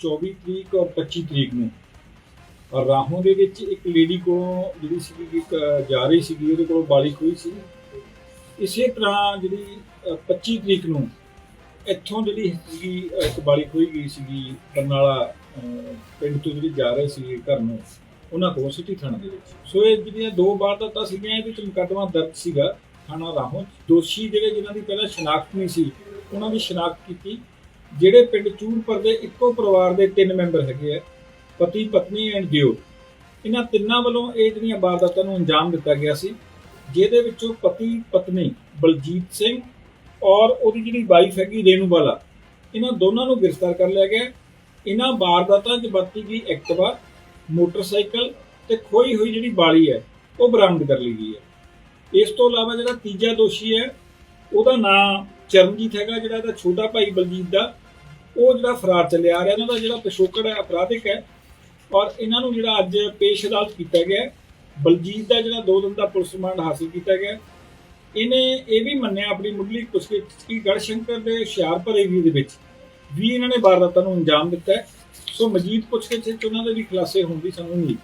24 ਤਰੀਕ ਔਰ 25 ਤਰੀਕ ਨੂੰ। ਔਰ ਰਾਹੋਂ ਦੇ ਵਿੱਚ ਇੱਕ ਲੇਡੀ ਕੋਲੋਂ ਜਿਹੜੀ ਸੀ ਜਾ ਰਹੀ ਸੀਗੀ ਉਹਦੇ ਕੋਲ ਬਾਲੀ ਖੋਈ ਸੀ। ਇਸੇ ਤਰ੍ਹਾਂ ਜਿਹੜੀ ਅ, 25 ਤਰੀਕ ਨੂੰ ਇੱਥੋਂ ਜਿਹੜੀ ਸੀਗੀ ਇੱਕ ਬਾਲੀ ਖੋਈ ਗਈ ਸੀਗੀ ਬਰਨਾਲਾ ਪਿੰਡ ਤੋਂ ਜਿਹੜੀ ਜਾ ਰਹੇ ਸੀ ਘਰ ਨੂੰ ਉਹਨਾਂ ਕੋਲ ਸਿਟੀ ਥਾਣੇ। ਦੇ ਵਿੱਚ ਸੋ ਇਹ ਜਿਹੜੀਆਂ ਦੋ ਵਾਰਦਾਤਾਂ ਸੀਗੀਆਂ ਇਹਦੇ ਵਿੱਚ ਮੁਕੱਦਮਾ ਦਰਜ ਸੀਗਾ ਥਾਣਾ ਰਾਹੋਂ। ਦੋਸ਼ੀ ਜਿਹੜੇ ਜਿਨ੍ਹਾਂ ਦੀ ਪਹਿਲਾਂ ਸ਼ਨਾਖਤ ਨਹੀਂ ਸੀ ਉਹਨਾਂ ਦੀ ਸ਼ਨਾਖਤ ਕੀਤੀ। ਜਿਹੜੇ ਪਿੰਡ ਚੂੜਪੁਰ ਦੇ ਇੱਕੋ ਪਰਿਵਾਰ ਦੇ ਤਿੰਨ ਮੈਂਬਰ ਹੈਗੇ ਆ, ਪਤੀ, ਪਤਨੀ ਐਂਡ ਦਿਓ। ਇਹਨਾਂ ਤਿੰਨਾਂ ਵੱਲੋਂ ਇਹ ਜਿਹੜੀਆਂ ਵਾਰਦਾਤਾਂ ਨੂੰ ਅੰਜਾਮ ਦਿੱਤਾ ਗਿਆ ਸੀ, ਜਿਹਦੇ ਵਿੱਚੋਂ ਪਤੀ, ਪਤਨੀ ਬਲਜੀਤ ਸਿੰਘ ਔਰ ਉਹਦੀ ਜਿਹੜੀ ਵਾਈਫ ਹੈਗੀ ਰੇਨੂ ਬਾਲਾ ਇਹਨਾਂ ਦੋਨਾਂ ਨੂੰ ਗ੍ਰਿਫਤਾਰ ਕਰ ਲਿਆ ਗਿਆ। ਇਹਨਾਂ ਵਾਰਦਾਤਾਂ 'ਚ ਵਰਤੀ ਗਈ ਐਕਟਿਵਾ, ਮੋਟਰਸਾਈਕਲ ਤੇ ਖੋਈ ਹੋਈ ਜਿਹੜੀ ਬਾਲੀ ਹੈ, ਉਹ ਬਰਾਮਦ ਕਰ ਲਈ ਗਈ ਹੈ। ਇਸ ਤੋਂ ਇਲਾਵਾ ਜਿਹੜਾ ਤੀਜਾ ਦੋਸ਼ੀ ਹੈ ਉਹਦਾ ਨਾਂ ਚਰਨਜੀਤ ਹੈਗਾ, ਜਿਹੜਾ ਇਹਦਾ ਛੋਟਾ ਭਾਈ ਬਲਜੀਤ ਦਾ। ਉਹ ਜਿਹੜਾ ਫਰਾਰ ਚੱਲਿਆ ਆ ਰਿਹਾ, ਇਹਨਾਂ ਦਾ ਜਿਹੜਾ ਪਿਛੋਕੜ ਹੈ, ਅਪਰਾਧਿਕ ਹੈ। ਔਰ ਇਹਨਾਂ ਨੂੰ ਜਿਹੜਾ ਅੱਜ ਪੇਸ਼ ਅਦਾਲਤ ਕੀਤਾ ਗਿਆ ਬਲਜੀਤ ਦਾ ਜਿਹੜਾ ਦੋ ਦਿਨ ਦਾ ਪੁਲਿਸ ਰਿਮਾਂਡ ਹਾਸਲ ਕੀਤਾ ਗਿਆ ਇਹਨੇ ਇਹ ਵੀ ਮੰਨਿਆ ਆਪਣੀ ਮੁੱਢਲੀ ਪੁੱਛਗਿੱਛ ਕਿ ਗੜਸ਼ੰਕਰ ਦੇ ਹੁਸ਼ਿਆਰਪੁਰ ਏਰੀਏ ਦੇ ਵਿੱਚ ਵੀ ਇਹਨਾਂ ਨੇ ਵਾਰਦਾਤਾਂ ਨੂੰ ਅੰਜਾਮ ਦਿੱਤਾ ਸੋ ਮਜੀਦ ਪੁੱਛਗਿੱਛ ਵਿੱਚ ਉਹਨਾਂ ਦੇ ਵੀ ਖੁਲਾਸੇ ਹੋਣ ਦੀ ਸਾਨੂੰ ਉਮੀਦ